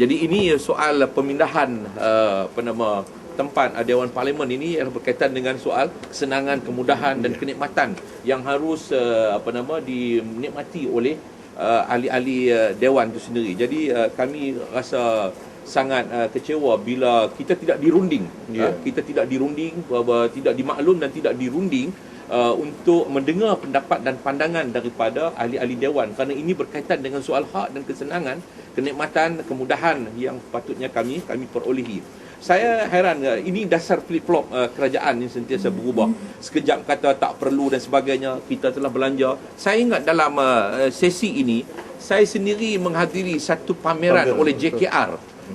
Jadi ini soal pemindahan uh, apa nama tempat uh, Dewan Parlimen ini yang berkaitan dengan soal kesenangan, kemudahan dan kenikmatan yang harus uh, apa nama dinikmati oleh uh, ahli-ahli uh, dewan itu sendiri. Jadi uh, kami rasa sangat uh, kecewa bila kita tidak dirunding. Ya. Uh, kita tidak dirunding, uh, tidak dimaklum dan tidak dirunding uh, untuk mendengar pendapat dan pandangan daripada ahli-ahli dewan kerana ini berkaitan dengan soal hak dan kesenangan, kenikmatan, kemudahan yang patutnya kami kami perolehi. Saya heran uh, ini dasar flip-flop uh, kerajaan yang sentiasa berubah. Sekejap kata tak perlu dan sebagainya, kita telah belanja. Saya ingat dalam uh, sesi ini saya sendiri menghadiri satu pameran Pameran, oleh. JKR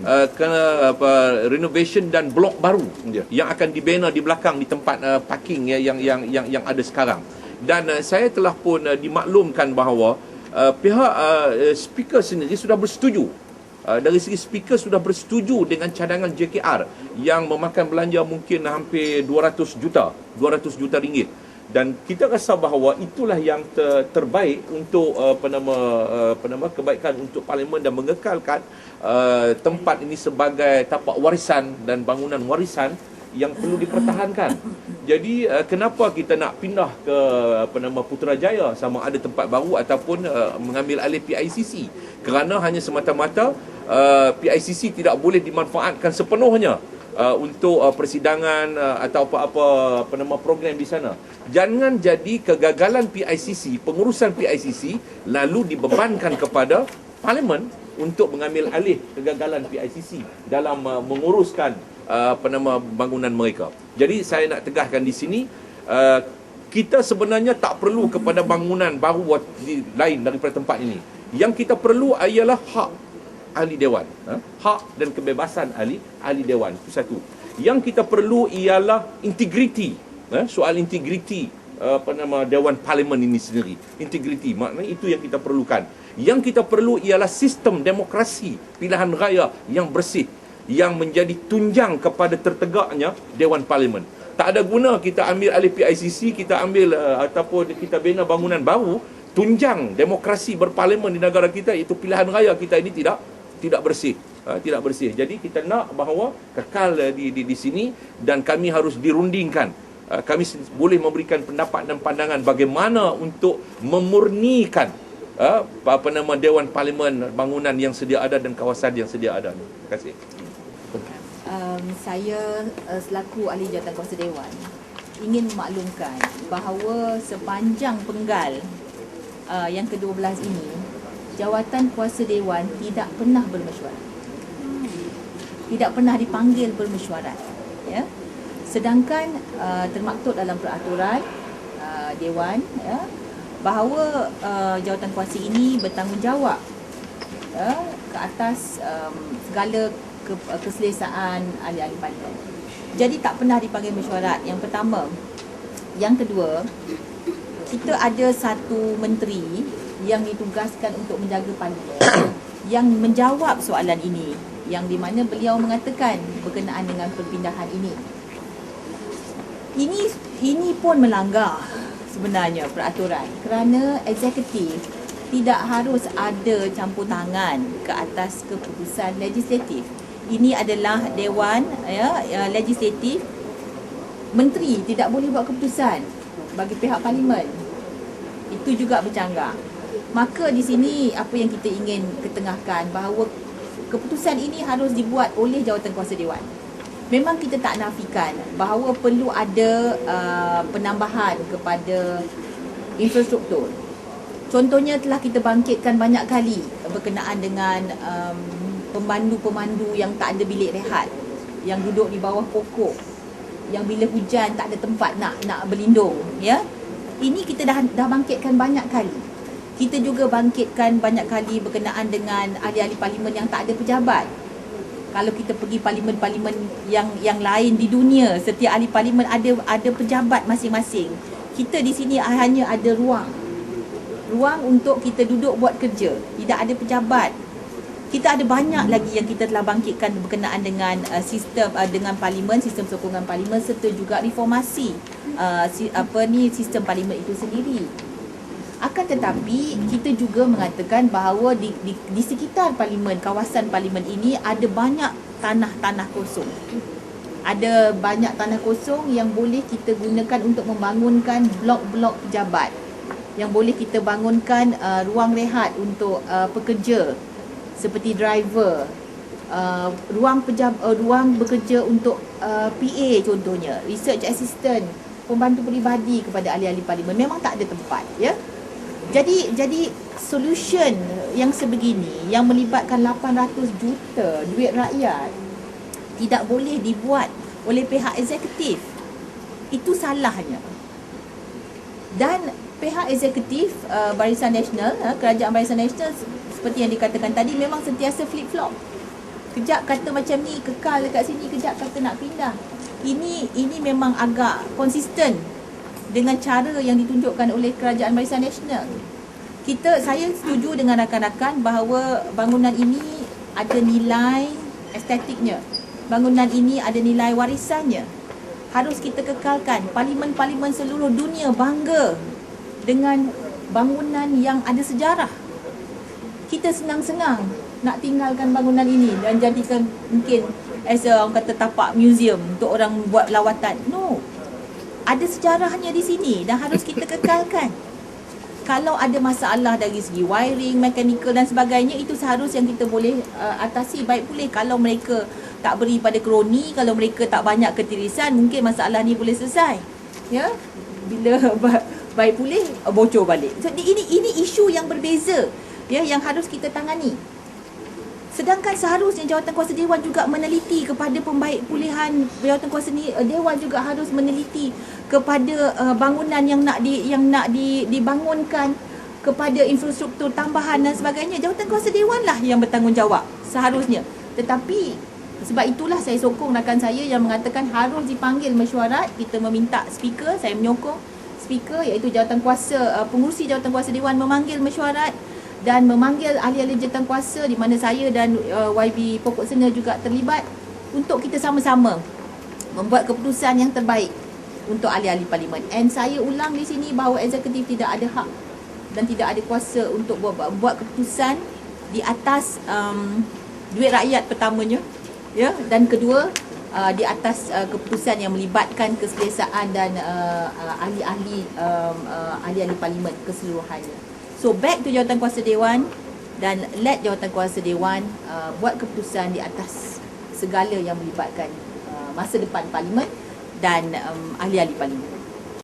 uh, kena apa renovation dan blok baru Ya. yang akan dibina di belakang di tempat uh, parking ya, yang yang yang yang ada sekarang. Dan uh, saya telah pun uh, dimaklumkan bahawa uh, pihak uh, speaker sendiri sudah bersetuju Uh, dari segi speaker sudah bersetuju dengan cadangan JKR yang memakan belanja mungkin hampir 200 juta 200 juta ringgit dan kita rasa bahawa itulah yang ter, terbaik untuk uh, apa nama uh, apa nama kebaikan untuk parlimen dan mengekalkan uh, tempat ini sebagai tapak warisan dan bangunan warisan yang perlu dipertahankan. Jadi uh, kenapa kita nak pindah ke apa nama Putrajaya sama ada tempat baru ataupun uh, mengambil alih PICC? Kerana hanya semata-mata uh, PICC tidak boleh dimanfaatkan sepenuhnya uh, untuk uh, persidangan uh, atau apa-apa apa nama program di sana. Jangan jadi kegagalan PICC, pengurusan PICC lalu dibebankan kepada parlimen untuk mengambil alih kegagalan PICC dalam uh, menguruskan uh, apa nama bangunan mereka. Jadi saya nak tegaskan di sini uh, kita sebenarnya tak perlu kepada bangunan baru di, lain daripada tempat ini. Yang kita perlu ialah hak ahli dewan, ha? hak dan kebebasan ahli ahli dewan itu satu. Yang kita perlu ialah integriti, ha? soal integriti uh, apa nama dewan parlimen ini sendiri. Integriti maknanya itu yang kita perlukan. Yang kita perlu ialah sistem demokrasi pilihan raya yang bersih yang menjadi tunjang kepada tertegaknya dewan parlimen. Tak ada guna kita ambil alih PICC, kita ambil uh, ataupun kita bina bangunan baru tunjang demokrasi berparlimen di negara kita iaitu pilihan raya kita ini tidak tidak bersih uh, tidak bersih. Jadi kita nak bahawa kekal uh, di, di di sini dan kami harus dirundingkan. Uh, kami boleh memberikan pendapat dan pandangan bagaimana untuk memurnikan uh, apa nama dewan parlimen bangunan yang sedia ada dan kawasan yang sedia ada. Terima kasih. Um, saya uh, selaku ahli jawatan kuasa dewan ingin memaklumkan bahawa sepanjang penggal uh, yang ke-12 ini jawatan kuasa dewan tidak pernah bermesyuarat. Tidak pernah dipanggil bermesyuarat, ya. Sedangkan uh, termaktub dalam peraturan uh, dewan ya bahawa uh, jawatan kuasa ini bertanggungjawab ya, ke atas um, segala ke, keselesaan ahli-ahli parlimen. Jadi tak pernah dipanggil mesyuarat. Yang pertama. Yang kedua, kita ada satu menteri yang ditugaskan untuk menjaga parlimen yang menjawab soalan ini yang di mana beliau mengatakan berkenaan dengan perpindahan ini. Ini ini pun melanggar sebenarnya peraturan kerana eksekutif tidak harus ada campur tangan ke atas keputusan legislatif. Ini adalah dewan ya, ya legislatif menteri tidak boleh buat keputusan bagi pihak parlimen. Itu juga bercanggah. Maka di sini apa yang kita ingin ketengahkan bahawa keputusan ini harus dibuat oleh jawatan kuasa dewan. Memang kita tak nafikan bahawa perlu ada uh, penambahan kepada infrastruktur. Contohnya telah kita bangkitkan banyak kali berkenaan dengan um, pemandu-pemandu yang tak ada bilik rehat, yang duduk di bawah pokok, yang bila hujan tak ada tempat nak nak berlindung, ya. Ini kita dah dah bangkitkan banyak kali. Kita juga bangkitkan banyak kali berkenaan dengan ahli-ahli parlimen yang tak ada pejabat. Kalau kita pergi parlimen-parlimen yang yang lain di dunia, setiap ahli parlimen ada ada pejabat masing-masing. Kita di sini hanya ada ruang. Ruang untuk kita duduk buat kerja. Tidak ada pejabat. Kita ada banyak lagi yang kita telah bangkitkan berkenaan dengan uh, sistem uh, dengan parlimen, sistem sokongan parlimen serta juga reformasi uh, si, apa ni sistem parlimen itu sendiri. Akan tetapi kita juga mengatakan bahawa di, di, di sekitar parlimen, kawasan parlimen ini ada banyak tanah-tanah kosong. Ada banyak tanah kosong yang boleh kita gunakan untuk membangunkan blok-blok pejabat. Yang boleh kita bangunkan uh, ruang rehat untuk uh, pekerja seperti driver, uh, ruang pejab, uh, ruang bekerja untuk uh, PA contohnya, research assistant, pembantu peribadi kepada ahli-ahli parlimen memang tak ada tempat ya. Jadi jadi solution yang sebegini yang melibatkan 800 juta duit rakyat tidak boleh dibuat oleh pihak eksekutif. Itu salahnya. Dan pihak eksekutif uh, Barisan Nasional, uh, Kerajaan Barisan Nasional seperti yang dikatakan tadi memang sentiasa flip flop. Kejap kata macam ni kekal dekat sini, kejap kata nak pindah. Ini ini memang agak konsisten dengan cara yang ditunjukkan oleh Kerajaan Barisan Nasional. Kita saya setuju dengan rakan-rakan bahawa bangunan ini ada nilai estetiknya. Bangunan ini ada nilai warisannya. Harus kita kekalkan. Parlimen-parlimen seluruh dunia bangga dengan bangunan yang ada sejarah kita senang-senang nak tinggalkan bangunan ini dan jadikan mungkin as a orang kata tapak museum untuk orang buat lawatan. No. Ada sejarahnya di sini dan harus kita kekalkan. Kalau ada masalah dari segi wiring, mechanical dan sebagainya itu seharusnya yang kita boleh uh, atasi baik pulih kalau mereka tak beri pada kroni, kalau mereka tak banyak ketirisan, mungkin masalah ni boleh selesai. Ya. Bila baik pulih bocor balik. So ini ini isu yang berbeza ya yang harus kita tangani. Sedangkan seharusnya jawatan kuasa dewan juga meneliti kepada pembaik pulihan jawatan kuasa ni eh, dewan juga harus meneliti kepada uh, bangunan yang nak di yang nak di, dibangunkan kepada infrastruktur tambahan dan sebagainya jawatan kuasa dewan lah yang bertanggungjawab seharusnya. Tetapi sebab itulah saya sokong rakan saya yang mengatakan harus dipanggil mesyuarat kita meminta speaker saya menyokong speaker iaitu jawatan kuasa uh, pengurusi jawatan kuasa dewan memanggil mesyuarat dan memanggil ahli-ahli jawatan kuasa di mana saya dan uh, YB Pokok Sena juga terlibat untuk kita sama-sama membuat keputusan yang terbaik untuk ahli-ahli parlimen. And saya ulang di sini bahawa eksekutif tidak ada hak dan tidak ada kuasa untuk buat, buat keputusan di atas um, duit rakyat pertamanya ya dan kedua uh, di atas uh, keputusan yang melibatkan keselesaan dan uh, uh, ahli-ahli um, uh, ahli-ahli parlimen keseluruhannya. So back to jawatan kuasa dewan dan let jawatan kuasa dewan uh, buat keputusan di atas segala yang melibatkan uh, masa depan parlimen dan um, ahli-ahli parlimen.